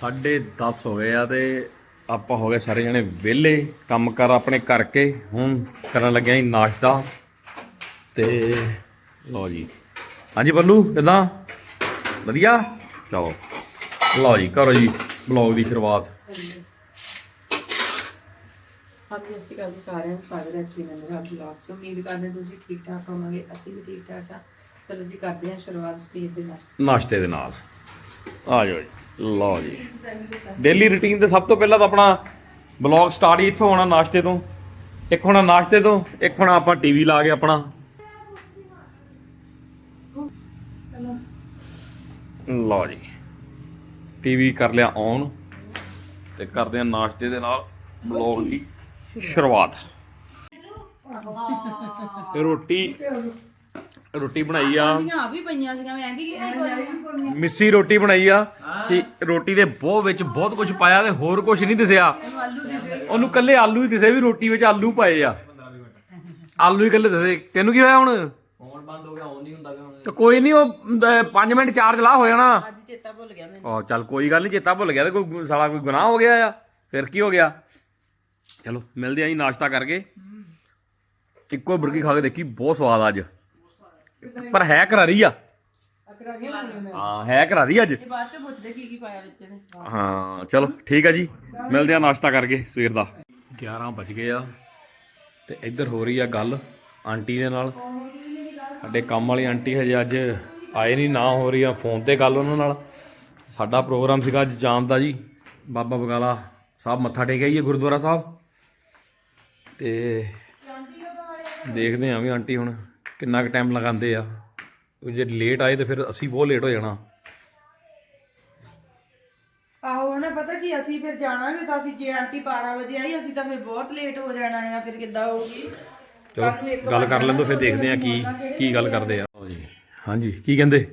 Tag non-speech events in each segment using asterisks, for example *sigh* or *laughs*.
10:30 ਹੋ ਗਏ ਆ ਤੇ ਆਪਾਂ ਹੋ ਗਏ ਸਾਰੇ ਜਣੇ ਵਿਹਲੇ ਕੰਮ ਕਰ ਆਪਣੇ ਕਰਕੇ ਹੁਣ ਕਰਨ ਲੱਗਿਆ ਜੀ ਨਾਸ਼ਤਾ। ਤੇ ਲਓ ਜੀ। ਹਾਂਜੀ ਬੱਲੂ ਕਿਦਾਂ? ਵਧੀਆ? ਚਲੋ। ਲਓ ਜੀ ਕਰੋ ਜੀ ਬਲੌਗ ਦੀ ਸ਼ੁਰੂਆਤ। ਹਾਂਜੀ ਸ਼੍ਰੀ ਅਕਾਲ ਜੀ ਸਾਰਿਆਂ ਨੂੰ। ਸਵਾਗਤ ਹੈ ਜੀ ਨੰਦਰ ਆਪ ਬਲੌਗ 'ਚ। ਉਮੀਦ ਕਰਦੇ ਤੁਸੀਂ ਠੀਕ ਠਾਕ ਹੋਵੋਗੇ ਅਸੀਂ ਵੀ ਠੀਕ ਠਾਕ ਹਾਂ। ਚਲੋ ਜੀ ਕਰਦੇ ਹਾਂ ਸ਼ੁਰੂਆਤ ਸਵੇਰ ਦੇ ਨਾਸ਼ਤੇ ਨਾਸ਼ਤੇ ਦੇ ਨਾਲ। ਆ ਜਾਓ ਜੀ। ਲਓ ਜੀ। ਡੇਲੀ ਰੁਟੀਨ ਤੇ ਸਭ ਤੋਂ ਪਹਿਲਾਂ ਤਾਂ ਆਪਣਾ ਬਲੌਗ ਸਟਾਰਟ ਹੀ ਇੱਥੋਂ ਹੋਣਾ ਨਾਸ਼ਤੇ ਤੋਂ। ਇੱਕ ਹੋਣਾ ਨਾਸ਼ਤੇ ਤੋਂ ਇੱਕ ਹੋਣਾ ਆਪਾਂ ਟੀਵੀ ਲਾ ਕੇ ਆਪਣਾ। ਲਓ ਜੀ। ਟੀਵੀ ਕਰ ਲਿਆ ਔਨ ਤੇ ਕਰਦੇ ਆ ਨਾਸ਼ਤੇ ਦੇ ਨਾਲ ਬਲੌਗ ਦੀ ਸ਼ੁਰੂਆਤ। ਰੋਟੀ ਰੋਟੀ ਬਣਾਈ ਆ। ਆ ਵੀ ਪਈਆਂ ਸੀਗੀਆਂ ਮੈਂ ਵੀ ਲਿਆ ਮਿੱਸੀ ਰੋਟੀ ਬਣਾਈ ਆ। ਤੇ ਰੋਟੀ ਦੇ ਬਹੁਤ ਵਿੱਚ ਬਹੁਤ ਕੁਝ ਪਾਇਆ ਤੇ ਹੋਰ ਕੁਝ ਨਹੀਂ ਦਿਸਿਆ। ਉਹਨੂੰ ਕੱਲੇ ਆਲੂ ਹੀ ਦਿਸੇ ਵੀ ਰੋਟੀ ਵਿੱਚ ਆਲੂ ਪਾਏ ਆ। ਆਲੂ ਹੀ ਕੱਲੇ ਦਿਸੇ। ਤੈਨੂੰ ਕੀ ਹੋਇਆ ਹੁਣ? ਫੋਨ ਬੰਦ ਹੋ ਗਿਆ ਆਨ ਨਹੀਂ ਹੁੰਦਾ ਪਿਆ ਹੁਣ ਤੇ ਕੋਈ ਨਹੀਂ ਉਹ 5 ਮਿੰਟ ਚਾਰਜ ਲਾ ਹੋ ਜਾਣਾ। ਅੱਜ ਚੇਤਾ ਭੁੱਲ ਗਿਆ ਮੈਨੂੰ। ਚੱਲ ਕੋਈ ਗੱਲ ਨਹੀਂ ਚੇਤਾ ਭੁੱਲ ਗਿਆ ਤੇ ਕੋਈ ਸਾਲਾ ਕੋਈ ਗੁਨਾਹ ਹੋ ਗਿਆ ਆ। ਫਿਰ ਕੀ ਹੋ ਗਿਆ? ਚਲੋ ਮਿਲਦੇ ਆਂ ਜੀ ਨਾਸ਼ਤਾ ਕਰਕੇ। ਇੱਕੋ ਬੁਰਕੀ ਖਾ ਕੇ ਦੇਖੀ ਬਹੁਤ ਸਵਾਦ ਆ ਅੱਜ। ਪਰ ਹੈ ਕਰਾਰੀ ਆ। ਹਾਂ ਹੈ ਕਰਾਰੀ ਅੱਜ। ਇਹ ਬਾਅਦ ਚ ਪੁੱਛਦੇ ਕੀ ਕੀ ਪਾਇਆ ਵਿੱਚ ਨੇ ਹਾਂ ਚਲੋ ਠੀਕ ਆ ਜੀ। ਮਿਲਦੇ ਆ ਨਾਸ਼ਤਾ ਕਰਕੇ ਸਵੇਰ ਦਾ। 11 ਵੱਜ ਗਏ ਆ ਤੇ ਇੱਧਰ ਹੋ ਰਹੀ ਆ ਗੱਲ ਆਂਟੀ ਦੇ ਨਾਲ। ਸਾਡੇ ਕੰਮ ਵਾਲੀ ਆਂਟੀ ਹਜੇ ਅੱਜ ਆਏ ਨਹੀਂ ਨਾ ਹੋ ਰਹੀ ਆ ਫੋਨ ਤੇ ਗੱਲ ਉਹਨਾਂ ਨਾਲ। ਸਾਡਾ ਪ੍ਰੋਗਰਾਮ ਸੀਗਾ ਅੱਜ ਜਾਣ ਦਾ ਜੀ। ਬਾਬਾ ਬਗਾਲਾ ਸਾਹਿਬ ਮੱਥਾ ਟੇਕਿਆ ਜੀ ਗੁਰਦੁਆਰਾ ਸਾਹਿਬ। ਤੇ ਦੇਖਦੇ ਆ ਵੀ ਆਂਟੀ ਹੁਣ ਕਿੰਨਾ ਕੁ ਟਾਈਮ ਲਗਾਉਂਦੇ ਆ? ਉਹ ਜੇ ਲੇਟ ਆਏ ਤੇ ਫਿਰ ਅਸੀਂ ਬਹੁਤ ਲੇਟ ਹੋ ਜਾਣਾ। ਆਹੋ ਨਾ ਪਤਾ ਕੀ ਅਸੀਂ ਫਿਰ ਜਾਣਾ ਵੀ ਤਾਂ ਅਸੀਂ ਜੇ ਆਂਟੀ 12 ਵਜੇ ਆਈ ਅਸੀਂ ਤਾਂ ਫਿਰ ਬਹੁਤ ਲੇਟ ਹੋ ਜਾਣਾ ਆ ਫਿਰ ਕਿੱਦਾਂ ਹੋਊਗੀ? ਚਲੋ ਗੱਲ ਕਰ ਲੈਂਦੋ ਫਿਰ ਦੇਖਦੇ ਆ ਕੀ ਕੀ ਗੱਲ ਕਰਦੇ ਆ। ਹਾਂਜੀ ਕੀ ਕਹਿੰਦੇ?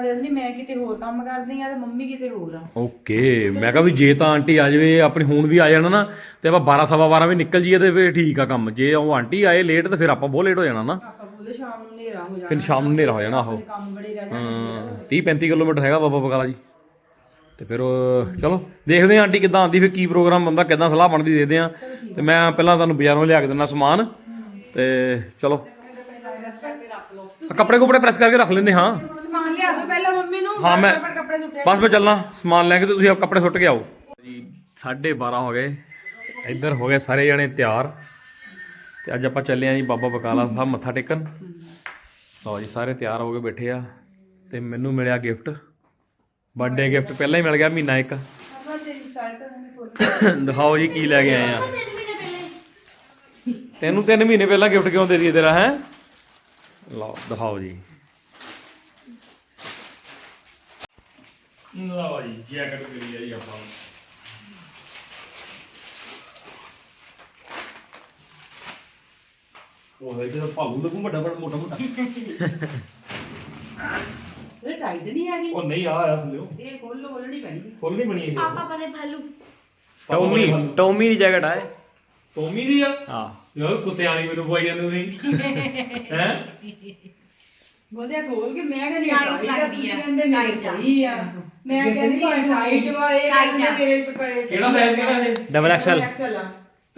ਸੁਨੇਹਾ ਦੇ ਮੈਂ ਕਿਤੇ ਹੋਰ ਕੰਮ ਕਰਦੀ ਆ ਤੇ ਮੰਮੀ ਕਿਤੇ ਹੋਰ ਆ। ਓਕੇ ਮੈਂ ਕਿਹਾ ਵੀ ਜੇ ਤਾਂ ਆਂਟੀ ਆ ਜਾਵੇ ਆਪਣੀ ਹੁਣ ਵੀ ਆ ਜਾਣਾ ਨਾ ਤੇ ਆਪਾਂ 12 ਸਵਾ 12 ਵੀ ਨਿਕਲ ਜੀਏ ਤੇ ਫਿਰ ਠੀਕ ਆ ਕੰਮ। ਜੇ ਉਹ ਆਂਟੀ ਆਏ ਲੇਟ ਤੇ ਫਿਰ ਆਪਾਂ ਬਹੁਤ ਲੇਟ ਹੋ ਜਾਣਾ ਨਾ। ਆਪਾਂ ਬੋਲੇ ਸ਼ਾਮ ਨੂੰ ਹਨੇਰਾ ਹੋ ਜਾਣਾ। ਫਿਰ ਸ਼ਾਮ ਨੂੰ ਹਨੇਰਾ ਹੋ ਜਾਣਾ ਆਹੋ। ਕੰਮ ਬੜੇ ਰਹਿ ਜਾਣੇ ਹਾਂ 30 35 ਕਿਲੋਮੀਟਰ ਹੈਗਾ ਬਾਬਾ ਬਕਾਲਾ ਜੀ। ਤੇ ਫਿਰ ਉਹ- ਚਲੋ ਦੇਖਦੇ ਆ ਆਂਟੀ ਕਿੱਦਾਂ ਆਂਦੀ ਫਿਰ ਕੀ ਪ੍ਰੋਗਰਾਮ ਬੰਦਾ ਕਿੱਦਾਂ ਸਲਾਹ ਬਣਦੀ ਦੇਖਦੇ ਆ ਤੇ ਮੈਂ ਪਹਿਲਾਂ ਤੁਹਾਨੂੰ ਬਾਜ਼ਾਰੋਂ ਲਿਆ ਕੇ ਦਿੰਦਾ ਸਮਾਨ। ਤੇ ਚਲੋ ਕੱਪੜੇ ਕੁਪੜੇ ਪ੍ਰੈਸ ਕਰਕੇ ਰੱਖ ਲੈਂਦੇ ਹਾਂ। ਸਮਾਨ ਲਿਆ ਦੋ ਪਹਿਲਾਂ ਮੰਮੀ ਨੂੰ ਹਾਂ ਮੈਂ ਫਟਾਫਟ ਕੱਪੜੇ ਸੁੱਟੇ ਬਸ ਮੈਂ ਚੱਲਣਾ ਸਮਾਨ ਲੈ ਕੇ ਤੇ ਤੁਸੀਂ ਆਪ ਕੱਪੜੇ ਸੁੱਟ ਕੇ ਆਓ। ਜੀ 12:30 ਹੋ ਗਏ। ਇੱਧਰ ਹੋ ਗਏ ਸਾਰੇ ਜਣੇ ਤਿਆਰ। ਤੇ ਅੱਜ ਆਪਾਂ ਚੱਲੇ ਆਂ ਜੀ ਬਾਬਾ ਬਕਾਲਾ ਸਾਹਿਬ ਮੱਥਾ ਟੇਕਣ। ਲਓ ਜੀ ਸਾਰੇ ਤਿਆਰ ਹੋ ਕੇ ਬੈਠੇ ਆ। ਤੇ ਮੈਨੂੰ ਮਿਲਿਆ ਗਿਫਟ ਬਰਥਡੇ ਗਿਫਟ ਪਹਿਲਾਂ ਹੀ ਮਿਲ ਗਿਆ ਮਹੀਨਾ ਇੱਕ। ਦਿਖਾਓ ਜੀ ਕੀ ਲੈ ਕੇ ਆਏ ਆ। ਤੈਨੂੰ 3 ਮਹੀਨੇ ਪਹਿਲਾਂ ਗਿਫਟ ਕਿਉਂ ਦੇ ਦਈਏ ਤੇਰਾ ਹੈ? ਲਓ ਦਿਖਾਓ ਜੀ। ਲਓ ਜੀ ਜੈਕਟ ਮਿਲੀ ਆ ਜੀ ਆਪਾਂ ਨੂੰ। ਉਹ ਹੈ ਜਿਹੜਾ ਭਾਲੂ ਲੱਗੂ ਵੱਡਾ ਵੱਡਾ ਮੋਟਾ ਮੋਟਾ। ਇਹ ਟਾਈਟ ਨਹੀਂ ਹੈਗੀ। ਉਹ ਨਹੀਂ ਆ ਆਇਆ ਥੱਲੇ ਇਹ ਖੋਲੋ ਖੋਲਣੀ ਪੈਣੀ। ਫੁੱਲ ਨਹੀਂ ਬਣੀ ਇਹ। ਪਾਪਾ ਵਾਲੇ ਭਾਲੂ। ਟੋਮੀ ਟੋਮੀ ਦੀ ਜੈਕਟ ਆ ਇਹ। ਟੋਮੀ ਦੀ ਆ? ਹਾਂ। ਯਾਰ ਕੁੱਤਿਆਂ ਵਾਲੀ ਮੈਨੂੰ ਪਵਾਈ ਜਾਂਦੇ ਤੁਸੀਂ। *laughs* ਹੈ? ਬੋਲਿਆ ਖੋਲ ਕੇ ਮੈਂ ਕਹਿੰਦੀ Tight ਟਾਈਟ ਲੱਗਦੀ ਆ, ਕਹਿੰਦੇ tight ਆ। ਸਹੀ ਆ। ਮੈਂ ਕਹਿੰਦੀ ਟਾਈਟ ਵਾ ਇਹ ਕਹਿੰਦੇ ਮੇਰੇ ਸਪਾਈਸ ਕਿਹੜਾ ਸਾਈਜ਼ ਕਿਹੜਾ ਇਹ? ਡਬਲ ਐਕਸਲ ਐਕਸਲ ਆ।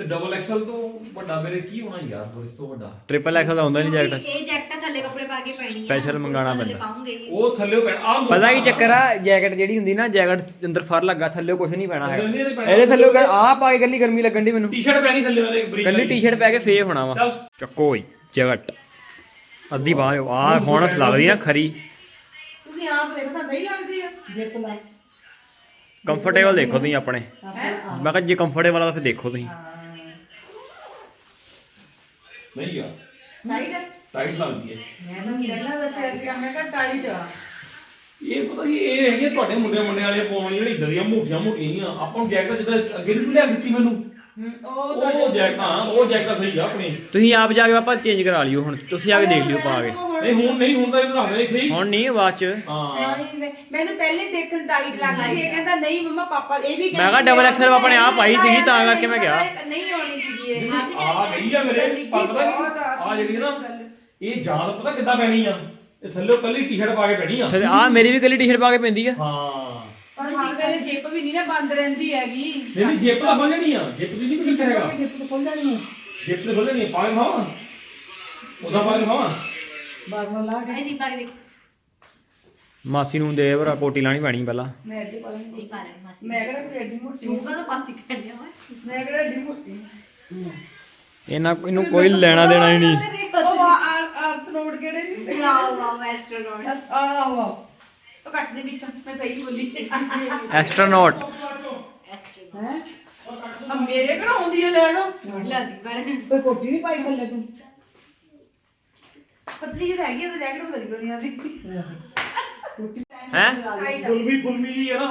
ਤੇ ਡਬਲ ਐਕਸਲ ਤੋਂ ਵੱਡਾ ਮੇਰੇ ਕੀ ਹੋਣਾ ਯਾਰ ਹੋਰ ਇਸ ਤੋਂ ਵੱਡਾ? ਟ੍ਰਿਪਲ ਐਕਸਲ ਦਾ ਹੁੰਦਾ ਨਹੀਂ ਜੈਕਟ। ਇਹ ਜੈਕਟਾਂ ਥੱਲੇ ਕੱਪੜੇ ਪਾ ਕੇ ਪੈਣੀ ਆ Special ਮੰਗਾਉਣਾ ਪੈਂਦਾ। ਪਾਉਂਗੇ ਹੀ ਉਹ ਥੱਲੇ ਪੈਣ ਆ ਪਤਾ ਕੀ ਚੱਕਰ ਆ ਜੈਕਟ ਜਿਹੜੀ ਹੁੰਦੀ ਨਾ ਜੈਕਟ ਅੰਦਰ ਫਰ ਲੱਗਾ ਥੱਲੇ ਕੁਝ ਨਹੀਂ ਪੈਣਾ ਨਹੀਂ ਹੈਗਾ ਪੈਣਾ। ਇਹਦੇ ਥੱਲੇ ਆ ਪਾ ਕੇ ਗੱਲੀ ਗਰਮੀ ਲੱਗਣ ਦੀ ਮੈਨੂੰ। ਟੀ-ਸ਼ਰਟ ਪੈਣੀ ਥੱਲੇ ਵਾਲੇ ਬਰੀਕ ਕੱਲੀ ਟੀ-ਸ਼ਰਟ ਪਾ ਕੇ ਫੇਰ ਹੋਣਾ ਵਾ। ਚੱਲ। ਚੱਕੋ ਬਈ ਜੈਕਟ। ਅੱਧੀ ਬਾਹ ਆ ਹੁਣ ਲੱਗਦੀ ਆ ਖਰੀ। ਤੁਸੀਂ ਆਪ ਦੇਖੋ ਤਾਂ ਸਹੀ ਲੱਗਦੀ ਆ। ਕੰਫਰਟੇਬਲ ਦੇਖੋ ਤੁਸੀਂ ਆਪਣੇ। ਮੈਂ ਕਿਹਾ ਜੇ ਕੰਫਰਟੇਬਲ ਆ ਤਾਂ ਫਿਰ ਦੇਖੋ ਤੁਸੀਂ। ਨਹੀਂ ਟਾਈਟ ਆ? ਟਾਈਟ ਲੱਗਦੀ ਹੈ ਮੈਂ ਤਾਂ ਪਹਿਲਾਂ ਦੱਸਿਆ ਸੀ ਮੈਂ ਕਿਹਾ ਟਾਈਟ ਆ। ਇਹ ਪਤਾ ਕੀ ਇਹ ਹੈਗੇ ਤੁਹਾਡੇ ਮੁੰਡੇ ਮੁੰਡੇ ਵਾਲੇ ਪਾਉਣ ਜਿਹੜੀ ਇਦਾਂ ਦੀਆਂ ਮੋਟੀਆਂ ਮੋਟੀਆਂ ਆਪਾਂ ਨੂੰ ਜੈਕਟ ਜਿੱਦਾਂ ਅੱਗੇ ਨਹੀਂ ਲਿਆ ਦਿੱਤੀ ਮੈਨੂੰ। ਉਹ ਉਹ ਜੈਕਟਾਂ ਉਹ ਜੈਕਟਾਂ ਸਹੀ ਆ ਆਪਣੀ। ਤੁਸੀਂ ਆਪ ਜਾ ਕੇ ਆਪਾਂ ਚੇਂਜ ਕਰਾ ਲਿਓ ਹੁਣ ਤੁਸੀਂ ਆ ਕੇ ਦੇਖ ਲਿਓ ਪਾ ਕੇ। ਨਹੀਂ ਹੁਣ ਨਹੀਂ ਹੁਣ ਤਾਂ ਇਹ ਰੱਖਦੇ ਨਹੀਂ ਸਹੀ ਹੁਣ ਨਹੀਂ ਬਾਅਦ ਚ। ਹਾਂ। ਨਹੀਂ, ਮੈਂ- ਮੈਨੂੰ ਪਹਿਲੇ ਦੇਖਣ ਟਾਈਟ ਲੱਗਦੀ ਸੀ ਇਹ ਕਹਿੰਦਾ ਨਹੀਂ ਮੰਮਾ ਪਾਪਾ ਇਹ ਵੀ ਮੈਂ ਕਿਹਾ double XL ਆਪਣੇ ਆਪ ਪਾਈ ਸੀਗੀ, ਤਾਂ ਕਰਕੇ ਮੈਂ ਕਿਹਾ। ਨਹੀਂ ਆਉਣੀ ਸੀਗੀ ਇਹ। ਆ ਗਈ ਆ ਮੇਰੇ ਪਰ ਪਤਾ ਬਹੁਤ ਆ ਆ ਜਿਹੜੀ ਨਾ ਇਹ ਜਾਨ ਪਤਾ ਕਿੱਦਾਂ ਪੈਣੀ ਆ? ਇਹ ਥੱਲੇ ਕੱਲੀ ਟੀ-ਸ਼ਰਟ ਪਾ ਕੇ ਪੈਣੀ ਆ। ਆ ਮੇਰੀ ਵੀ ਕੱਲੀ ਟੀ-ਸ਼ਰਟ ਪਾ ਕੇ ਪੈਂਦੀ ਆ। ਹਾਂ। ਪਰ ਹਰ ਵੇਲੇ ਜੇਬ ਵੀ ਨਹੀਂ ਨਾ ਬੰਦ ਰਹਿੰਦੀ ਹੈਗੀ। ਨਹੀਂ ਨਹੀਂ ਜੇਬ ਤਾਂ ਖੋਲਣੀ ਆ। ਜੇਬ ਦੀ ਨਹੀਂ ਕਿੱਥੇ ਹੈਗਾ। ਜੇਬ ਤੋਂ ਖੁੱਲ ਜਾਣੀ ਹੈ ਜੇਬ ਤੇ ਖੋਲਣੀ ਪਾਗ ਖਾਵਾ ਉਹਦਾ ਪਾਗ ਖਾਵਾ ਲਾ ਕੇ। ਦੇਖ। ਮਾਸੀ ਨੂੰ ਦੇ ਭਰਾ ਕੋਟੀ ਲਾਣੀ ਪੈਣੀ ਪਹਿਲਾਂ। ਮੈਂ ਅੱਡੇ ਪਾ ਲੈਂਦੀ। ਇਹ ਪਾ ਰਹੀ ਮਾਸੀ। ਮੈਂ ਕਿਹੜਾ ਕੋਈ ਐਡੀ ਮੋਟੀ ਤੂੰ ਕਦੋਂ ਪਾਸੀ ਕੱਢਿਆ ਓਏ? ਮੈਂ ਕਿਹੜਾ ਐਡੀ ਮੋਟੀ ਇਹਨਾਂ ਇਹਨੂੰ ਕੋਈ ਲੈਣਾ ਦੇਣਾ ਹੀ ਨਹੀਂ। ਉਹ ਅਰਥ ਨੋਟ ਕਿਹੜੇ ਨਹੀਂ ਵਾਓ ਵਾਓ ਐਸਟ੍ਰੋਨੌਟ। ਆਹ ਵਾਹ ਉਹ ਕੱਟ ਦੇ ਵਿੱਚੋਂ ਮੈਂ ਸਹੀ ਬੋਲੀ। ਐਸਟਰੋਨੌਟ। ਐਸਟ੍ਰੋਨੌਟ। ਹੈ? ਆ ਮੇਰੇ ਕਿਹੜਾ ਆਉਂਦੀ ਹੈ। ਲੈਣਾ ਲੱਗਦੀ ਪਰ। ਕੋਈ ਕੋਟੀ ਨਹੀਂ ਪਾਈ ਥੱਲੇ ਤੂੰ? ਪਤਲੀ ਜਿਹੀ ਹੈਗੀ ਉਹ ਜੈਕਟ ਬਦਲ ਕਿਉਂ ਨਹੀਂ ਆਉਂਦੀ ਹੈ? ਫੁਲਮੀ ਫੁਲਮੀ ਜੀ ਹੈ ਨਾ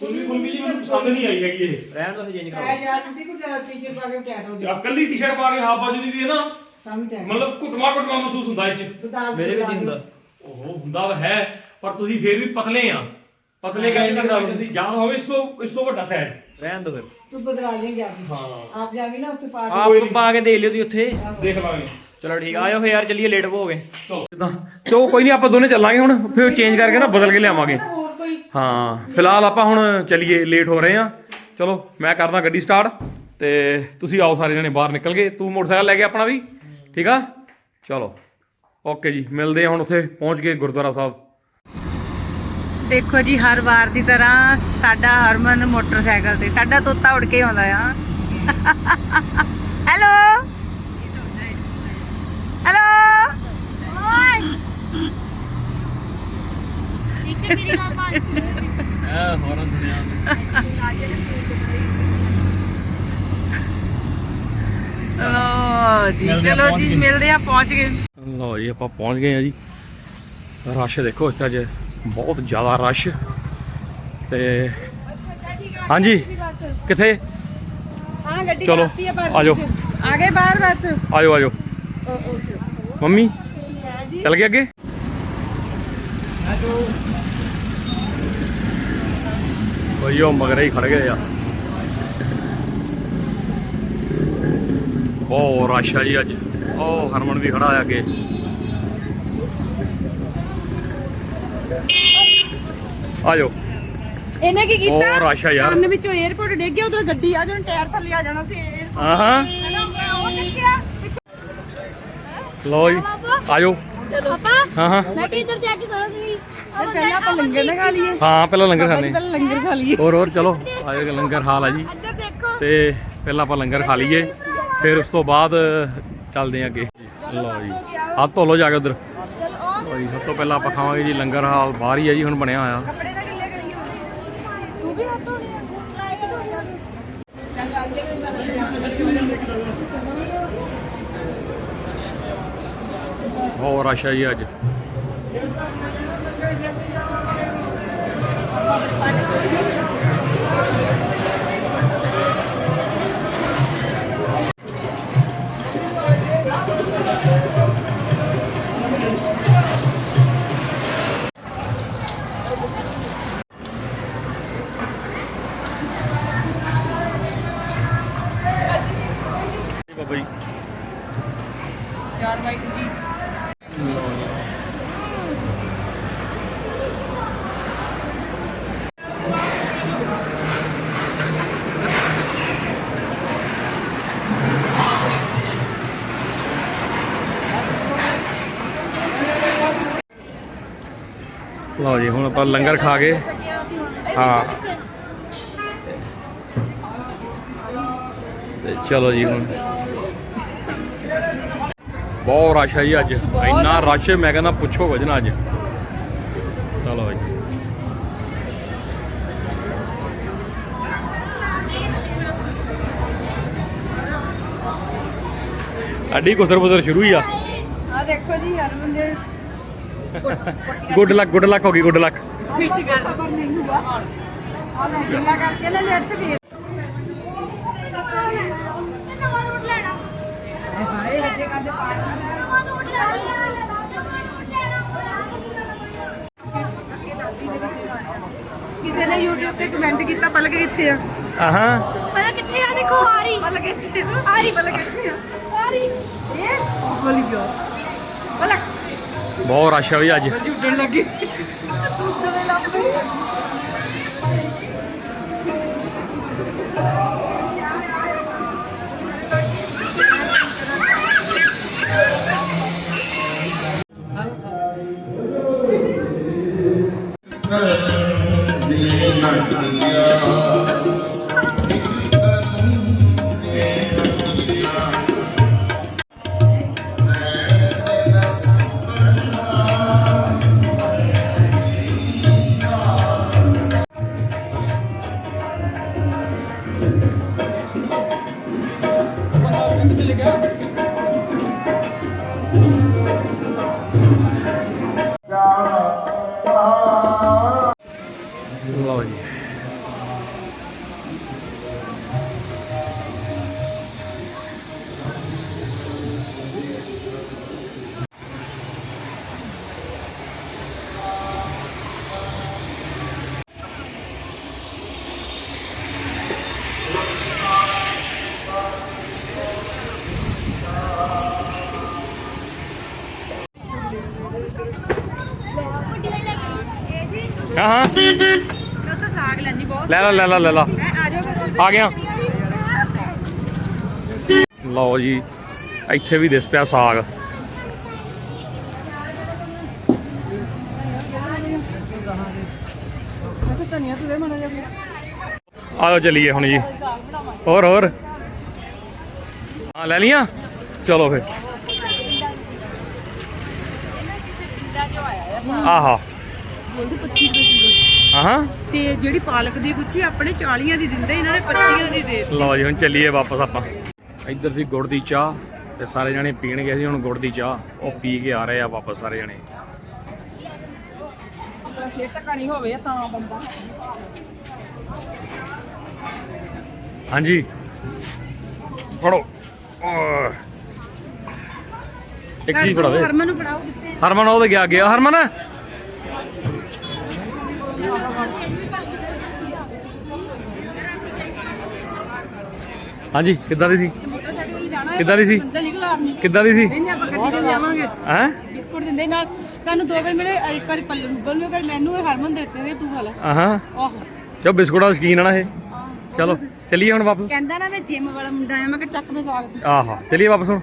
ਫੁਲਮੀ ਫੁਲਮੀ ਜੀ ਮੈਨੂੰ ਪਸੰਦ ਨਹੀਂ ਆਈ ਹੈਗੀ ਇਹ। ਰਹਿਣ ਦੋ ਚੇਂਜ ਕਰੋ ਐ ਯਾਰ ਤੁਸੀਂ ਕੋਈ ਟੀ-ਸ਼ਰਟ ਪਾ ਕੇ ਟੈਟ ਹੋ ਤੇ ਆਹ ਕੱਲੀ ਟੀ-ਸ਼ਰਟ ਪਾ ਕੇ ਹਾਫ ਬਾਜੂ ਦੀ ਵੀ ਹੈ ਨਾ। ਤਾਂ ਵੀ ਟੈਟ। ਮਤਲਬ ਘੁੱਟਵਾ ਘੁੱਟਵਾ ਮਹਿਸੂਸ ਹੁੰਦਾ ਇਹ ਚ। ਬਦਾਮ ਮੇਰੇ ਵੀ ਨਹੀਂ ਹੁੰਦਾ। ਉਹ ਹੁੰਦਾ ਤਾਂ ਹੈ ਪਰ ਤੁਸੀਂ ਫੇਰ ਵੀ ਪਤਲੇ ਆ। ਪਤਲੇ ਕਰਕੇ ਤਾਂ ਦੀ ਜਾਨ ਹੋਵੇ ਇਸ ਤੋਂ ਇਸ ਤੋਂ ਵੱਡਾ ਸਾਈਜ਼ ਰਹਿਣ ਦੋ ਫਿਰ। ਤੂੰ ਬਦਲਾ ਲੇਂਗੇ ਆਪ ਹਾਂ। ਆਪ ਜਾਵੀ ਨਾ ਉੱਥੇ ਪਾ ਕੇ ਆਪ ਪਾ ਕੇ ਦੇ ਲਿਓ ਤੁਸੀਂ ਉੱਥੇ। ਦੇਖ ਲਾਂਗੇ। ਚਲੋ ਠੀਕ ਆ ਆਇਓ ਫੇ ਯਾਰ ਚੱਲੀਏ ਲੇਟ ਹੋ ਗਏ। ਚਲੋ ਤਾਂ ਕੋਈ ਨਹੀਂ ਆਪਾਂ ਦੋਨੇ ਚੱਲਾਂਗੇ ਹੁਣ ਫਿਰ ਚੇਂਜ ਕਰਕੇ ਨਾ ਬਦਲ ਕੇ ਲਿਆਵਾਂਗੇ। ਹੋਰ ਕੋਈ ਹਾਂ ਫਿਲਹਾਲ ਆਪਾਂ ਹੁਣ ਚੱਲੀਏ ਲੇਟ ਹੋ ਰਹੇ ਆ। ਚਲੋ ਮੈਂ ਕਰਦਾ ਗੱਡੀ ਸਟਾਰਟ ਤੇ ਤੁਸੀਂ ਆਓ ਸਾਰੇ ਜਣੇ ਬਾਹਰ ਨਿਕਲ ਗਏ ਤੂੰ ਮੋਟਰਸਾਈਕਲ ਲੈ ਕੇ ਆਪਣਾ ਵੀ ਠੀਕ ਆ? ਚਲੋ ਓਕੇ ਜੀ ਮਿਲਦੇ ਆ ਹੁਣ ਉੱਥੇ ਪਹੁੰਚ ਗਏ ਗੁਰਦੁਆਰਾ ਸਾਹਿਬ। ਦੇਖੋ ਜੀ ਹਰ ਵਾਰ ਦੀ ਤਰ੍ਹਾਂ ਸਾਡਾ ਹਰਮਨ ਮੋਟਰਸਾਈਕਲ ਤੇ ਸਾਡਾ ਤੋਤਾ ਉੜ ਕੇ ਆਉਂਦਾ ਆ। *laughs* ਹੈਲੋ ਲੋ ਜੀ ਮਿਲਦੇ ਆ, ਚਲੋ ਪਹੁੰਚ ਜੀ ਗਏ। ਮਿਲਦੇ ਆ ਪਹੁੰਚ ਗਏ। ਲਓ ਜੀ ਆਪਾਂ ਪਹੁੰਚ ਗਏ ਆ ਜੀ। ਰਸ਼ ਦੇਖੋ ਇੱਥੇ ਅੱਜ ਬਹੁਤ ਜ਼ਿਆਦਾ ਰਸ਼। ਤੇ ਹਾਂਜੀ ਕਿੱਥੇ? ਹਾਂ ਗੱਡੀ ਚਲੋ ਆਤੀ ਹੈ ਬਸ ਆਜੋ ਆ ਗਏ ਬਾਹਰ ਬਸ। ਆਜੋ ਆਜੋ ਮੰਮੀ ਚੱਲ ਗਏ ਅੱਗੇ? ਕੋਈ ਉਹ ਮਗਰੇ ਹੀ ਖੜ ਗਏ ਆ। ਬਹੁਤ ਰਸ਼ ਆ ਜੀ ਅੱਜ। ਉਹ ਹਰਮਨ ਵੀ ਖੜਾ ਆ ਅੱਗੇ। ਆਜੋ। ਇਹਨੇ ਕੀ ਬਹੁਤ ਰਸ਼ ਆ ਯਾਰ। ਕੰਨ ਵਿੱਚੋਂ 에어ਪੋਰਟ ਡਿੱਗ ਗਿਆ ਉਧਰ ਗੱਡੀ ਆ ਜਾਣ ਟਾਇਰ ਥੱਲੇ ਆ ਜਾਣਾ ਸੀ ਉਹ ਡਿੱਗਿਆ ਲਓ ਜੀ ਆਜੋ। ਪਾਪਾ ਹਾਂ ਹਾਂ। ਮੈਂ ਕਿ ਇੱਧਰ ਜਾ ਕੇ ਕਰੋ ਤੁਸੀਂ। ਪਹਿਲਾਂ ਆਪਾਂ ਲੰਗਰ ਲਗਾ ਲਈਏ। ਹਾਂ ਪਹਿਲਾਂ ਲੰਗਰ ਖਾਣੇ ਪਹਿਲਾਂ ਲੰਗਰ ਖਾ ਲਈਏ। ਹੋਰ ਹੋਰ ਚਲੋ ਆਜੋ ਲੰਗਰ ਹਾਲ ਆ ਜੀ। ਇੱਧਰ ਦੇਖੋ। ਤੇ ਪਹਿਲਾਂ ਆਪਾਂ ਲੰਗਰ ਖਾ ਲਈਏ ਫਿਰ ਉਸ ਤੋਂ ਬਾਅਦ ਚੱਲਦੇ ਹਾਂ ਅੱਗੇ। ਲਓ ਜੀ। ਹੱਥ ਧੋ ਲਓ ਜਾ ਕੇ ਉਧਰ। ਲਓ ਜੀ ਸਭ ਤੋਂ ਪਹਿਲਾਂ ਆਪਾਂ ਖਾਵਾਂਗੇ ਜੀ ਲੰਗਰ ਹਾਲ ਬਾਹਰ ਹੀ ਆ ਜੀ ਹੁਣ ਬਣਿਆ ਹੋਇਆ ਕੱਪੜੇ ਤਾਂ ਗਿੱਲੇ ਕਰੀਏ ਤੂੰ ਵੀ ਹੱਥੋਂ ਲਾਇਕ ਹੋ ਗਿਆ ਬਹੁਤ ਰਸ਼ ਆ ਜੀ ਅੱਜ। ਲਓ ਜੀ ਹੁਣ ਆਪਾਂ ਲੰਗਰ ਖਾ ਕੇ। ਹਾਂ। ਤੇ ਚਲੋ ਜੀ ਹੁਣ। ਬਹੁਤ ਰਸ਼ ਹੈ ਜੀ ਅੱਜ। ਇੰਨਾ ਰਸ਼ ਮੈਂ ਕਹਿੰਦਾ ਪੁੱਛੋ ਨਾ ਅੱਜ। ਚਲੋ ਜੀ। ਅੱਡੀ ਕੁਸਰ ਬੁਸਰ ਸ਼ੁਰੂ ਹੀ ਆ। ਆ ਦੇਖੋ ਜੀ ਹਰ ਬੰਦੇ ਗੁੱਡ ਲੱਕ ਗੁੱਡ ਲੱਕ ਹੋ ਗਈ ਗੁੱਡ ਲੱਕ। ਵਿੱਚ ਸਬਰ ਨਹੀਂ ਹੁਆ ਆ ਮੈਂ ਗਿੱਲਾ ਕਰਕੇ ਲੈ ਇੱਥੇ ਹਾਏ ਲੱਗੇ ਕਿਸੇ ਨੇ YouTube ਤੇ ਕਮੈਂਟ ਕੀਤਾ ਪਲਕ ਕਿੱਥੇ ਆ। ਆਹਾਂ। ਪਤਾ ਕਿੱਥੇ ਆ? ਦੇਖੋ ਆ ਰਹੀ। ਪਲਕ ਕਿੱਥੇ ਆ। ਆ ਰਹੀ। ਪਲਕ ਕਿੱਥੇ ਆ। ਆ ਰਹੀ। ਇਹ ਬੋਲੀ ਗਿਆ ਪਲਕ ਬਹੁਤ ਰਸ਼ ਆ ਵੀ ਅੱਜ। ਲੱਗੀ। ਹਾਂ ਹਾਂ। ਮੈਂ ਤਾਂ ਸਾਗ ਲੈਣੀ ਬਹੁਤ ਲੈ ਲਾ ਲੈ ਲਾ ਲੈ ਲਾ। ਆ ਜਾਓ ਆ ਗਿਆ। ਲਓ ਜੀ, ਇੱਥੇ ਵੀ ਦਿਸ ਪਿਆ ਸਾਗ। ਅੱਛਾ ਆਓ ਚਲੀਏ ਹੁਣ ਜੀ। ਹੋਰ ਹੋਰ। ਹਾਂ ਲੈ ਲੀਆਂ ਚਲੋ ਫਿਰ। ਆਹਾ। ਬੋਲਦੀ 25 ਰੁਪਏ ਕਿਲੋ ਹਾਂ ਹਾਂ? ਤੇ ਜਿਹੜੀ ਪਾਲਕ ਦੀ ਗੁੱਛੀ ਆਪਣੇ 40 ਦੀ ਦਿੰਦੇ ਇਹਨਾਂ ਨੇ 25 ਦੀ ਦੇ ਲਓ ਜੀ ਹੁਣ ਚੱਲੀਏ ਵਾਪਸ ਆਪਾਂ। ਇੱਧਰ ਸੀ ਗੁੜ ਦੀ ਚਾਹ ਤੇ ਸਾਰੇ ਜਣੇ ਪੀਣ ਗਏ ਸੀ ਹੁਣ ਗੁੜ ਦੀ ਚਾਹ। ਉਹ ਪੀ ਕੇ ਆ ਰਹੇ ਆ ਵਾਪਸ ਸਾਰੇ ਜਣੇ। ਛੇ ਟਕਾਣੀ ਹੋਵੇ ਤਾਂ ਬੰਦਾ। ਹਾਂਜੀ। ਫੜੋ। ਓਹ। ਇੱਕ ਚੀਜ਼ ਫੜਾ ਦੇ ਹਰਮਨ ਨੂੰ ਫੜਾਓ ਕਿੱਥੇ? ਹਰਮਨ ਉਹਦੇ ਗਿਆ ਗਿਆ। ਹਰਮਨ! ਹਾਂਜੀ ਕਿੱਦਾਂ ਦੀ ਸੀ? ਕਿੱਦਾਂ ਦੀ ਸੀ? ਕਿੱਦਾਂ ਦੀ ਸੀ? ਹੈ? ਬਿਸਕੁਟ ਦਿੰਦੇ ਨਾਲ। ਸਾਨੂੰ ਦੋ ਵਾਰ ਮਿਲੇ ਇੱਕ ਵਾਰੀ ਪੱਲੇ ਰੂਬਲ ਨੂੰ ਇੱਕ ਮੈਨੂੰ ਇਹ ਹਰਮਨ ਦਿੱਤੇ ਨੇ ਤੂੰ ਖਾ ਲੈ। ਆਹਾਂ। ਆਹੋ। ਚਲੋ ਬਿਸਕੁਟਾਂ ਦਾ ਸ਼ਕੀਨ ਆ ਨਾ ਇਹ। ਚਲੋ ਚੱਲੀਏ ਹੁਣ ਵਾਪਸ। ਕਹਿੰਦਾ ਨਾ ਮੈਂ ਜਿਮ ਵਾਲਾ ਮੁੰਡਾ ਆ ਮੈਂ ਕਿ ਚੱਕ ਮੈਂ ਸਾਗ। ਆਹਾ ਚੱਲੀਏ ਵਾਪਸ ਹੁਣ।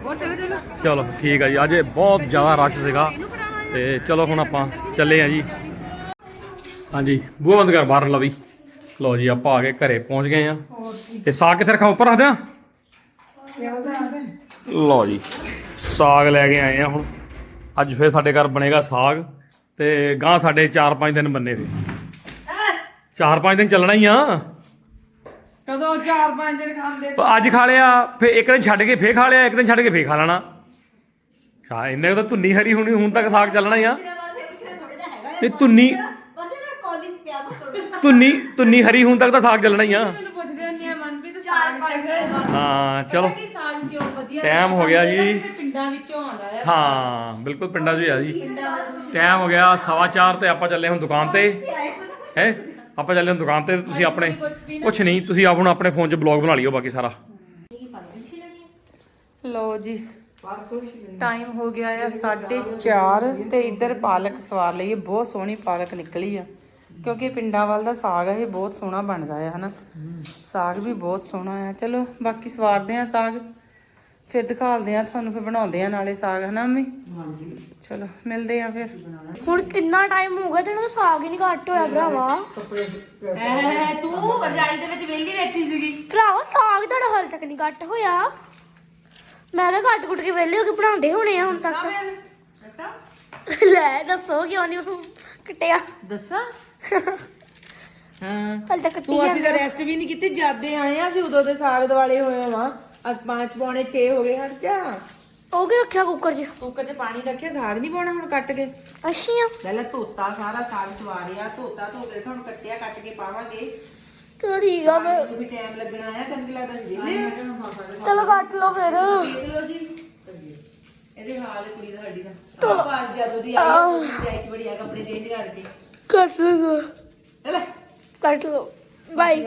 ਚਲੋ ਠੀਕ ਆ ਜੀ ਅੱਜ ਬਹੁਤ ਜ਼ਿਆਦਾ ਰਸ਼ ਸੀਗਾ। ਤੇ ਚਲੋ ਹੁਣ ਆਪਾਂ ਚੱਲੇ ਆ ਜੀ। ਹਾਂਜੀ ਬੂਹਾ ਬੰਦ ਕਰ ਬਾਹਰ ਲਵੀ ਲਓ ਜੀ ਆਪਾਂ ਆ ਕੇ ਘਰੇ ਪਹੁੰਚ ਗਏ ਆ ਤੇ ਸਾਗ ਕਿੱਥੇ ਰੱਖਾਂ ਉੱਪਰ ਰੱਖ ਦਿਆਂ? ਲਓ ਜੀ ਸਾਗ ਲੈ ਕੇ ਆਏ ਆ ਹੁਣ। ਅੱਜ ਫੇਰ ਸਾਡੇ ਘਰ ਬਣੇਗਾ ਸਾਗ ਤੇ ਗਾਂ ਸਾਡੇ 4-5 ਦਿਨ ਬੰਨੇ ਤੇ 4-5 ਦਿਨ ਚੱਲਣਾ ਹੀ ਆ। ਕਦੋਂ 4-5 ਦਿਨ ਖਾਂਦੇ ਪਰ ਅੱਜ ਖਾ ਲਿਆ ਫੇ ਇੱਕ ਦਿਨ ਛੱਡ ਕੇ ਫੇਰ ਖਾ ਲਿਆ ਇੱਕ ਦਿਨ ਛੱਡ ਕੇ ਫੇਰ ਖਾ ਲੈਣਾ। ਹਾਂ ਇੰਨੇ ਤਾਂ ਧੁੰਨੀ ਹਰੀ ਹੋਣੀ ਹੁਣ ਤੱਕ ਸਾਗ ਚੱਲਣਾ ਹੀ ਆ। ਇਹ ਧੁੰਨੀ ਧੁੰਨੀ ਧੁੰਨੀ ਹਰੀ ਹੁਣ ਤੱਕ ਤਾਂ ਸਾਗ ਚੱਲਣਾ ਹੀ ਆ। ਮੈਨੂੰ ਪੁੱਛਦੇ ਹੁੰਦੇ ਆ ਮਨ ਵੀ ਤੇ ਚਾਰ ਪੰਜ ਹਾਂ ਚਲੋ। ਕਿ ਸਾਲ ਕਿਉਂ ਵਧੀਆ ਟਾਈਮ ਹੋ ਗਿਆ ਜੀ। ਪਿੰਡਾਂ ਵਿੱਚੋਂ ਆਉਂਦਾ ਆ ਹਾਂ ਬਿਲਕੁਲ ਪਿੰਡਾਂ 'ਚ ਆ ਜੀ। ਟਾਈਮ ਹੋ ਗਿਆ ਸਵਾ ਚਾਰ ਤੇ ਆਪਾਂ ਚੱਲੇ ਹੁਣ ਦੁਕਾਨ ਤੇ। ਹੈ? ਆਪਾਂ ਚੱਲੇ ਹੁਣ ਦੁਕਾਨ ਤੇ ਤੇ ਤੁਸੀਂ ਆਪਣੇ ਕੁਛ ਨਹੀਂ ਤੁਸੀਂ ਆਪ ਹੁਣ ਆਪਣੇ ਫੋਨ 'ਚ ਬਲੌਗ ਬਣਾ ਲਿਓ ਬਾਕੀ ਸਾਰਾ। ਲਓ ਜੀ ਟਾਈਮ ਹੋ ਗਿਆ ਆ 4:30 ਤੇ ਇੱਧਰ ਪਾਲਕ ਸਵਾਰ ਲਈਏ ਬਹੁਤ ਸੋਹਣੀ ਪਾਲਕ ਨਿਕਲੀ ਆ। ਕਿਉਂਕਿ ਪਿੰਡਾਂ ਵੱਲ ਦਾ ਸਾਗ ਇਹ ਬਹੁਤ ਸੋਹਣਾ ਬਣਦਾ ਆ ਹਨਾ? ਸਾਗ ਵੀ ਬਹੁਤ ਸੋਹਣਾ ਆ। ਚਲੋ ਬਾਕੀ ਸਵਾਰਦੇ ਆ ਸਾਗ। ਫਿਰ ਦਿਖਾਲਦੇ ਆ ਤੁਹਾਨੂੰ ਫਿਰ ਬਣਾਉਂਦੇ ਆ ਨਾਲੇ ਸਾਗ ਹਨਾ ਮੰਮੀ? ਹਾਂਜੀ। ਚਲੋ ਮਿਲਦੇ ਆ ਫਿਰ। ਹੁਣ ਕਿੰਨਾ ਟਾਈਮ ਹੋ ਗਿਆ ਤੈਨੂੰ ਸਾਗ ਹੀ ਨਹੀਂ ਘੱਟ ਹੋਇਆ ਭਰਾਵਾ? ਐ ਤੂੰ ਰਜਾਈ ਦੇ ਵਿੱਚ ਵਿਹਲੀ ਬੈਠੀ ਸੀਗੀ। ਭਰਾਵਾ ਸਾਗ ਤੁਹਾਡਾ ਹਾਲ ਤੱਕ ਨਹੀਂ ਘੱਟ ਹੋਇਆ। ਮੈਂ ਕਿਹਾ ਕੱਟ ਕੁੱਟ ਕੇ ਵਿਹਲੇ ਹੋ ਕੇ ਬਣਾਉਂਦੇ ਹੋਣੇ ਆ ਹੁਣ ਤੱਕ। ਦੱਸਾਂ? ਲੈ ਦੱਸੋ ਕਿਉਂ ਨਹੀਂ ਕਟਿਆ? ਦੱਸਾਂ? ਹਾਂ। ਹਾਲ ਤੱਕ ਕੱਟੀ ਤੂੰ ਅਸੀਂ ਤਾਂ ਰੈਸਟ ਵੀ ਨਹੀਂ ਕੀਤੀ ਜਾਦੇ ਆਏ ਆ ਅਸੀਂ ਉਦੋਂ ਦੇ ਸਾਗ ਦਿਵਾਲੇ ਹੋਏ ਵਾਂ। ਅੱਜ 5 ਪੌਣੇ 6 ਹੋ ਗਏ ਹਟ ਜਾ। ਉਹ ਕੀ ਰੱਖਿਆ ਕੁੱਕਰ 'ਚ? ਕੁੱਕਰ 'ਚ ਪਾਣੀ ਰੱਖਿਆ ਸਾਗ ਨਹੀਂ ਪਾਉਣਾ ਹੁਣ ਕੱਟ ਕੇ? ਅੱਛੀਆਂ ਪਹਿਲਾਂ ਧੋਤਾ ਸਾਰਾ ਸਾਗ ਸਵਾਰਿਆ ਧੋਤਾ ਧੋ ਕੇ ਹੁਣ ਕੱਟਿਆ ਕੱਟ ਕੇ ਪਾਵਾਂਗੇ। ਚਲੋ ਠੀਕ ਆ ਫਿਰ। ਮੈਨੂੰ ਵੀ ਟਾਈਮ ਲੱਗਣਾ ਆ ਤੈਨੂੰ ਕੀ ਲੱਗਦਾ ਵਿਹਲੇ ਚਲੋ ਕੱਟ ਲਓ ਫਿਰ। ਦੇਖ ਲਓ ਜੀ। ਇਹਦੇ ਹਾਲ ਹੈ ਕੁੜੀ ਦਾ ਸਾਡੀ ਦਾ। ਆਪਾਂ ਜਦੋਂ ਦੀ ਆਈ ਉਹਦੀ ਜਾਈ ਚ ਬੜੀ ਆ ਕੱਪੜੇ ਚੇਂਜ ਕਰਕੇ। ਕੱਟ ਲਓ ਲੈ ਕੱਟ ਲਓ ਬਾਈ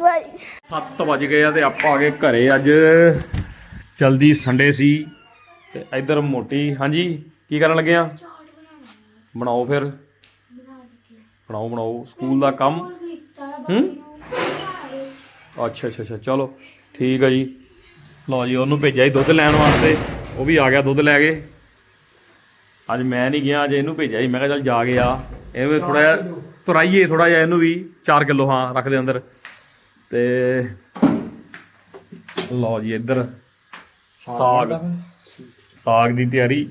ਬਾਈ। 7 ਵਜ ਗਏ ਆ ਤੇ ਆਪਾਂ ਆ ਗਏ ਘਰੇ ਅੱਜ। ਜਲਦੀ ਸੰਡੇ ਸੀ ਤੇ ਇੱਧਰ ਮੋਟੀ। ਹਾਂਜੀ ਕੀ ਕਰਨ ਲੱਗੇ ਆ? ਬਣਾਓ ਫਿਰ। ਬਣਾਓ ਬਣਾਓ। ਸਕੂਲ ਦਾ ਕੰਮ। ਹੂੰ? ਅੱਛਾ ਅੱਛਾ ਅੱਛਾ। ਚਲੋ ਠੀਕ ਆ ਜੀ। ਲਓ ਜੀ ਉਹਨੂੰ ਭੇਜਿਆ ਸੀ ਦੁੱਧ ਲੈਣ ਵਾਸਤੇ। ਉਹ ਵੀ ਆ ਗਿਆ ਦੁੱਧ ਲੈ ਕੇ। ਅੱਜ ਮੈਂ ਨਹੀਂ ਗਿਆ ਅੱਜ ਇਹਨੂੰ ਭੇਜਿਆ ਸੀ। ਮੈਂ ਕਿਹਾ ਚੱਲ ਜਾ ਕੇ ਆ। ਐਵੇਂ ਥੋੜਾ ਜਿਹਾ ਤੁਰਾਈਏ ਥੋੜਾ ਜਿਹਾ ਇਹਨੂੰ ਵੀ 4 ਕਿਲੋ ਹਾਂ ਰੱਖ ਦੇ ਅੰਦਰ। ਤੇ ਲਓ ਜੀ ਇੱਧਰ ਸਾਗ ਸਾਗ। ਦੀ ਤਿਆਰੀ।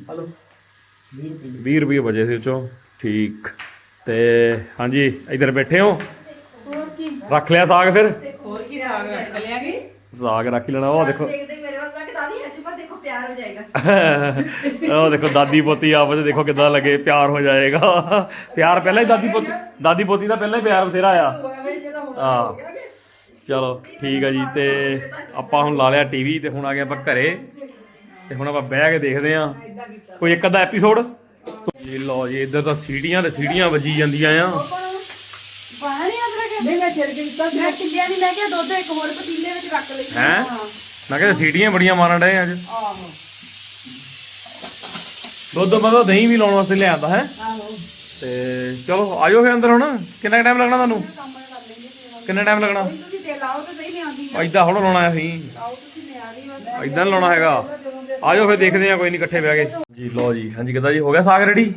20 ਰੁਪਏ। ਬਜੇ ਸੀ ਚੋਂ ਠੀਕ। ਤੇ ਹਾਂਜੀ ਇੱਧਰ ਬੈਠੇ ਹੋ? ਹੋਰ ਕੀ? ਰੱਖ ਲਿਆ ਸਾਗ ਫਿਰ? ਹੋਰ ਕੀ ਸਾਗ ਰੱਖ ਲਿਆ ਕੀ? ਸਾਗ ਰੱਖ ਹੀ ਲੈਣਾ। ਉਹ ਦੇਖੋ ਦੇਖਦੇ ਮੇਰੇ ਵੱਲ ਮੈਂ ਕਿ ਦਾਦੀ ਐਸੀ ਪਰ ਦੇਖੋ ਪਿਆਰ ਹੋ ਜਾਏਗਾ। *laughs* ਉਹ ਦੇਖੋ ਦਾਦੀ ਪੋਤੀ ਆਪਸ ਵਿੱਚ ਦੇਖੋ ਕਿੱਦਾਂ ਲੱਗੇ ਪਿਆਰ ਹੋ ਜਾਏਗਾ। *laughs* ਪਿਆਰ ਪਹਿਲਾਂ ਹੀ ਦਾਦੀ ਪੋਤੀ ਦਾਦੀ ਪੋਤੀ ਦਾ ਪਹਿਲਾਂ ਹੀ ਪਿਆਰ ਬਥੇਰਾ ਆ। ਹਾਂ। ਚਲੋ ਠੀਕ ਆ ਜੀ ਤੇ ਆਪਾਂ ਹੁਣ ਲਾ ਲਿਆ ਟੀਵੀ ਤੇ ਹੁਣ ਆ ਗਏ ਆਪਾਂ ਘਰੇ। ਤੇ ਹੁਣ ਆਪਾਂ ਬਹਿ ਕੇ ਦੇਖਦੇ ਆ ਕੋਈ ਇੱਕ ਅੱਧਾ ਐਪੀਸੋਡ? ਜੀ ਲਓ ਜੀ ਇੱਧਰ ਤਾਂ ਸੀੜੀਆਂ ਤੇ ਸੀੜੀਆਂ ਵੱਜੀ ਜਾਂਦੀਆਂ ਆ। ਨਹੀਂ ਮੈਂ ਛਿੜ ਕੇ ਦਿੱਤਾ ਮੈਂ ਕਿੱਲਿਆਂ ਨਹੀਂ ਲੈ ਕੇ ਦੁੱਧ ਇੱਕ ਹੋਰ ਪਤੀਲੇ ਵਿੱਚ ਰੱਖ ਲਈ। ਹੈ? ਮੈਂ ਕਹਿੰਦਾ ਸੀੜੀਆਂ ਬੜੀਆਂ ਮਾਰਨ ਡਏ ਅੱਜ। ਆਹੋ। ਦੁੱਧ ਮਤਲਬ ਦਹੀਂ ਵੀ ਲਾਉਣ ਵਾਸਤੇ ਲਿਆਂਦਾ ਹੈ। ਆਹੋ। ਤੇ ਚਲੋ ਆਜੋ ਫੇ ਅੰਦਰ ਹੁਣ। ਕਿੰਨਾ ਟਾਈਮ ਲੱਗਣਾ ਤੁਹਾਨੂੰ? ਕਿੰਨਾ ਟਾਈਮ ਲੱਗਣਾ? ਤੁਸੀਂ ਤੇ ਲਾਓ ਤੇ ਸਹੀ ਨਹੀਂ ਆਉਂਦੀ। ਐਦਾਂ ਹੁਣ ਲਾਉਣਾ ਹੈ ਅਸੀਂ। ਐਦਾਂ ਨੀ ਲਾਉਣਾ ਹੈਗਾ। ਆਜੋ ਫੇ ਦੇਖਦੇ ਆ ਕੋਈ ਨਹੀਂ ਇਕੱਠੇ ਬਹਿ ਕੇ। ਜੀ ਲਓ ਜੀ ਹਾਂਜੀ ਕਿੱਦਾਂ ਜੀ? ਹੋ ਗਿਆ ਸਾਗ ਰੈਡੀ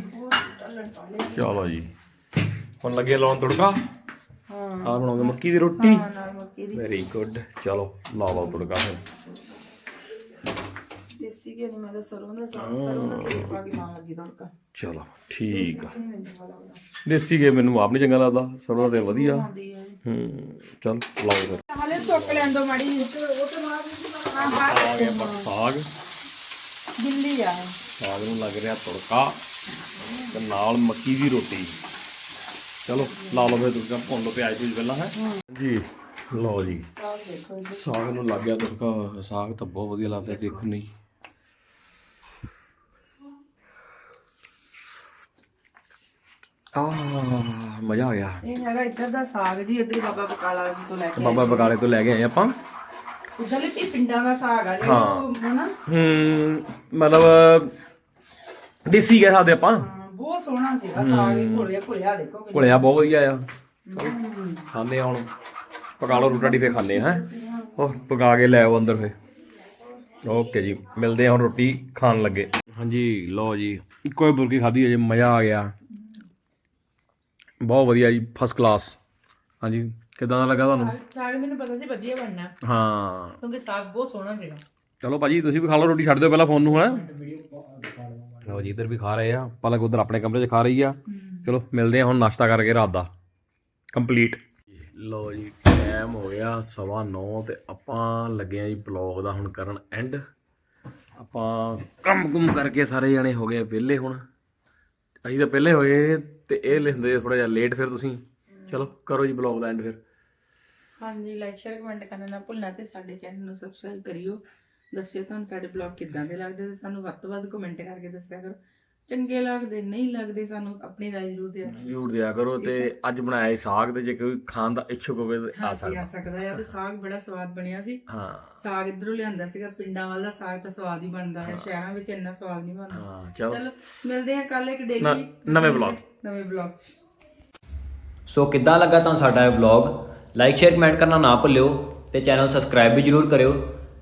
ਚਲੋ ਜੀ। ਹੁਣ ਲੱਗੇ ਲਾਉਣ ਤੜਕਾ। ਹਾਂ। ਆ ਬਣਾਉਂਗੇ ਮੱਕੀ ਦੀ ਰੋਟੀ। ਵੈਰੀ ਗੁੱਡ ਚਲੋ ਲਾ ਲਓ ਤੜਕਾ ਫਿਰ। ਦੇਸੀ ਘੀ ਨਹੀਂ ਮੈਂ ਤਾਂ ਸਰੋਂ ਦਾ ਸਾਗ ਸਰੋਂ ਦਾ ਤੇਲ ਪਾ ਕੇ ਲਾਉਣ ਲੱਗੀ ਤੜਕਾ। ਚਲੋ ਠੀਕ ਆ। ਦੇਸੀ ਕੇ ਮੈਨੂੰ ਆਪ ਨਹੀਂ ਚੰਗਾ ਲੱਗਦਾ ਸਰੋਂ ਦਾ ਤੇਲ ਵਧੀਆ। ਹੂੰ ਚਲ ਲਾਓ ਫਿਰ। ਹਾਲੇ ਸੁੱਕ ਲੈਣ ਦੋ ਮਾੜੀ ਆ ਗਿਆ ਬਸ ਸਾਗ। ਗਿੱਲੀ ਆ ਸਾਗ ਨੂੰ ਲੱਗ ਰਿਹਾ ਤੜਕਾ ਤੇ ਨਾਲ ਮੱਕੀ ਦੀ ਰੋਟੀ। ਚਲੋ ਲਾ ਲਓ ਫਿਰ ਤੁਸੀਂ ਭੁੰਨ ਲਓ ਪਿਆਜ਼ ਪੂਜ ਪਹਿਲਾਂ ਹੈ। ਜੀ ਲਓ ਜੀ। ਸਾਗ ਨੂੰ ਲੱਗ ਗਿਆ ਤੜਕਾ। ਸਾਗ ਤਾਂ ਬਹੁਤ ਵਧੀਆ ਲੱਗਦਾ ਦੇਖੋ ਨਹੀਂ। ਆ ਮਜ਼ਾ ਆ ਗਿਆ। ਇਹ ਹੈਗਾ ਇੱਧਰ ਦਾ ਸਾਗ ਜੀ ਇੱਧਰ ਬਾਬਾ ਬਕਾਲਾ ਜੀ ਤੋਂ ਲੈ ਕੇ ਬਾਬਾ ਬਕਾਲੇ ਤੋਂ ਲੈ ਕੇ ਆਏ ਆਪਾਂ। ਉਧਰਲੇ ਵੀ ਪਿੰਡਾਂ ਦਾ ਸਾਗ ਆ ਜਿਹੜਾ ਉਹ ਹਨਾ? ਹੂੰ ਮਤਲਬ ਦੇਸੀ ਕਹਿ ਸਕਦੇ ਆਪਾਂ। ਹਾਂ, ਬਹੁਤ ਸੋਹਣਾ ਸੀਗਾ ਸਾਗ ਇਹ ਘੁਲਿਆ ਘੁਲਿਆ ਦੇਖੋ ਕਿੰਨਾ। ਭੁਲਿਆ ਬਹੁਤ ਵਧੀਆ ਆ। ਖਾਂਦੇ ਆ ਹੁਣ। ਪਕਾ ਲਓ ਰੋਟੀ ਫੇ ਖਾਂਦੇ ਆ ਹੈ? ਉਹ ਪਕਾ ਕੇ ਲੈ ਆਓ ਅੰਦਰ ਫੇ ਓਕੇ ਜੀ ਮਿਲਦੇ ਆ ਹੁਣ ਰੋਟੀ ਖਾਣ ਲੱਗੇ। ਹਾਂਜੀ ਲਓ ਜੀ ਇੱਕੋ ਹੀ ਬੁਰਕੀ ਖਾਧੀ ਅਜੇ ਮਜ਼ਾ ਆ ਗਿਆ। ਬਹੁਤ ਵਧੀਆ ਜੀ ਫਸਟ ਕਲਾਸ ਹਾਂਜੀ ਕਿਦਾਂ ਦਾ ਲੱਗਾ ਤੁਹਾਨੂੰ? ਸਾਗ ਮੈਨੂੰ ਪਤਾ ਸੀ ਵਧੀਆ ਬਣਨਾ। ਹਾਂ। ਕਿਉਂਕਿ ਸਾਗ ਬਹੁਤ ਸੋਹਣਾ ਸੀਗਾ। ਚਲੋ ਭਾਜੀ ਤੁਸੀਂ ਵੀ ਖਾ ਲਓ ਰੋਟੀ ਛੱਡ ਦਿਓ ਪਹਿਲਾਂ ਫੋਨ ਨੂੰ ਹੈ। ਚਲੋ ਜੀ ਇੱਧਰ ਵੀ ਖਾ ਰਹੇ ਆ। ਪਲਕ ਉਧਰ ਆਪਣੇ ਕਮਰੇ 'ਚ ਖਾ ਰਹੀ ਆ। ਚਲੋ ਮਿਲਦੇ ਆ ਹੁਣ ਨਾਸ਼ਤਾ ਕਰਕੇ ਰਾਤ ਦਾ। ਕੰਪਲੀਟ ਲਓ ਜੀ ਟਾਈਮ ਹੋ ਗਿਆ ਸਵਾ 9 ਤੇ ਆਪਾਂ ਲੱਗੇ ਆ ਜੀ ਬਲੌਗ ਦਾ ਹੁਣ ਕਰਨ ਐਂਡ ਆਪਾਂ ਕੰਮ ਕੁਮ ਕਰਕੇ ਸਾਰੇ ਜਣੇ ਹੋ ਗਏ ਵਿਹਲੇ ਹੁਣ। ਅਸੀਂ ਤਾਂ ਪਹਿਲੇ ਹੋਏ ਤੇ ਇਹ ਲਿਖਦੇ ਥੋੜਾ ਜਿਹਾ ਲੇਟ ਫਿਰ ਤੁਸੀਂ। ਚਲੋ ਕਰੋ ਜੀ ਬਲੌਗ ਦਾ ਐਂਡ ਫਿਰ। ਹਾਂਜੀ ਲਾਈਕ ਸ਼ੇਅਰ ਕਮੈਂਟ ਕਰਨਾ ਨਾ ਭੁੱਲਣਾ ਤੇ ਸਾਡੇ ਚੈਨਲ ਨੂੰ ਸਬਸਕ੍ਰਾਈਬ ਕਰਿਓ। ਦੱਸਿਓ ਤੁਹਾਨੂੰ ਸਾਡੇ ਬਲੌਗ ਕਿੱਦਾਂ ਦੇ ਲੱਗਦੇ ਤੇ ਸਾਨੂੰ ਵੱਧ ਤੋਂ ਵੱਧ ਕਮੈਂਟ ਕਰਕੇ ਦੱਸਿਆ ਕਰੋ। ਚੰਗੇ ਲੱਗਦੇ ਨਹੀਂ ਲੱਗਦੇ ਸਾਨੂੰ ਆਪਣੀ ਰਾਏ ਜ਼ਰੂਰ ਦਿਓ ਜ਼ਰੂਰ ਦਿਆ ਕਰੋ ਤੇ ਅੱਜ ਬਣਾਇਆ ਸੀ ਸਾਗ ਤੇ ਜੇ ਕੋਈ ਖਾਣ ਦਾ ਇੱਛੁਕ ਹੋਵੇ ਤਾਂ ਆ ਹਾਂ ਸਕਦਾ ਆ ਸਕਦਾ। ਹੈ। ਤੇ ਸਾਗ ਬੜਾ ਸਵਾਦ ਬਣਿਆ ਸੀ। ਹਾਂ। ਸਾਗ ਇਧਰੋਂ ਲਿਆਂਦਾ ਸੀਗਾ ਪਿੰਡਾਂ ਵਾਲਾ ਦਾ ਸਾਗ ਤਾਂ ਸਵਾਦ ਹੀ ਬਣਦਾ ਹੈ। ਸ਼ਹਿਰਾਂ ਵਿੱਚ ਇੰਨਾ ਸਵਾਦ ਨਹੀਂ ਬਣਦਾ। ਹਾਂ ਚਲੋ। ਮਿਲਦੇ ਹਾਂ ਕੱਲ ਇੱਕ ਡੇਲੀ ਨਵੇਂ vlog। ਨਵੇਂ ਵਲੌਗ ਸੋ ਕਿੱਦਾਂ ਲੱਗਾ ਤੁਹਾਨੂੰ ਸਾਡਾ ਇਹ ਵਲੌਗ ਲਾਈਕ ਸ਼ੇਅਰ ਕਮੈਂਟ ਕਰਨਾ ਨਾ ਭੁੱਲਿਓ ਤੇ ਚੈਨਲ ਸਬਸਕ੍ਰਾਈਬ ਵੀ ਜਰੂਰ ਕਰਿਓ।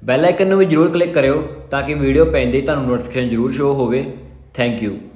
ਬੈਲ ਆਈਕਨ ਨੂੰ ਵੀ ਜਰੂਰ ਕਲਿੱਕ ਕਰਿਓ ਤਾਂ ਕਿ ਵੀਡੀਓ ਪੈਂਦੇ ਹੀ ਤੁਹਾਨੂੰ ਨੋਟੀਫਿਕੇਸ਼ਨ ਜਰੂਰ ਸ਼ੋ ਹੋਵੇ। Thank you.